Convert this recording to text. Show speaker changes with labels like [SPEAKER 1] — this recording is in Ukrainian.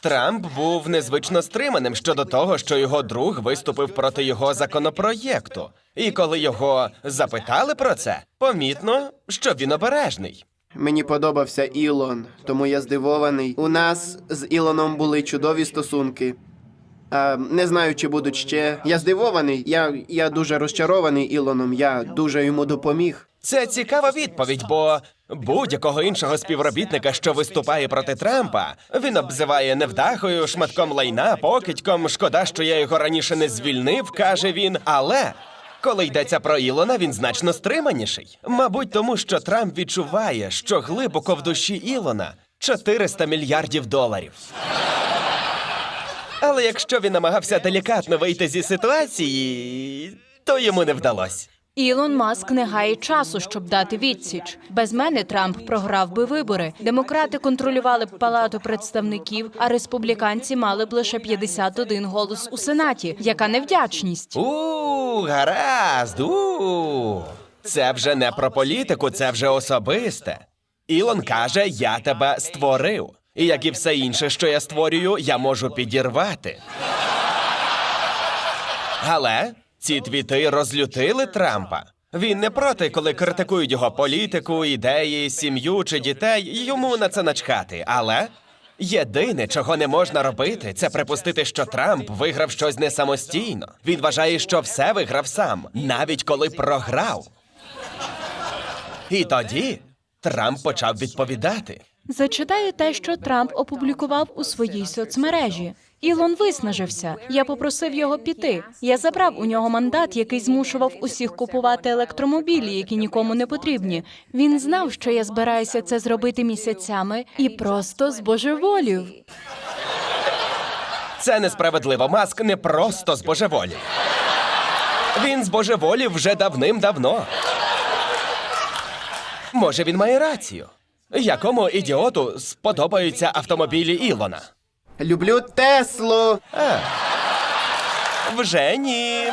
[SPEAKER 1] Трамп був незвично стриманим щодо того, що його друг виступив проти його законопроєкту. І коли його запитали про це, помітно, що він обережний.
[SPEAKER 2] Мені подобався Ілон, тому я здивований. У нас з Ілоном були чудові стосунки. А, не знаю, чи будуть ще. Я здивований. Я, я дуже розчарований Ілоном. Я дуже йому допоміг.
[SPEAKER 1] Це цікава відповідь, бо будь-якого іншого співробітника, що виступає проти Трампа, він обзиває невдахою, шматком лайна, покидьком. Шкода, що я його раніше не звільнив, каже він. Але коли йдеться про Ілона, він значно стриманіший. Мабуть, тому що Трамп відчуває, що глибоко в душі Ілона 400 мільярдів доларів. Але якщо він намагався делікатно вийти зі ситуації, то йому не вдалося.
[SPEAKER 3] Ілон Маск не гаїть часу, щоб дати відсіч. Без мене Трамп програв би вибори. Демократи контролювали б палату представників, а республіканці мали б лише 51 голос у сенаті. Яка невдячність?
[SPEAKER 1] У, гаразд. У. Це вже не про політику, це вже особисте. Ілон каже: я тебе створив. І як і все інше, що я створюю, я можу підірвати. Але ці твіти розлютили Трампа. Він не проти, коли критикують його політику, ідеї, сім'ю чи дітей. Йому на це начхати. Але єдине, чого не можна робити, це припустити, що Трамп виграв щось не самостійно. Він вважає, що все виграв сам, навіть коли програв. І тоді Трамп почав відповідати.
[SPEAKER 3] Зачитаю те, що Трамп опублікував у своїй соцмережі. Ілон виснажився. Я попросив його піти. Я забрав у нього мандат, який змушував усіх купувати електромобілі, які нікому не потрібні. Він знав, що я збираюся це зробити місяцями, і просто збожеволів.
[SPEAKER 1] Це несправедливо. Маск не просто збожеволів. Він збожеволів вже давним-давно. Може, він має рацію. Якому ідіоту сподобаються автомобілі Ілона?
[SPEAKER 2] Люблю Теслу.
[SPEAKER 1] Вже ні.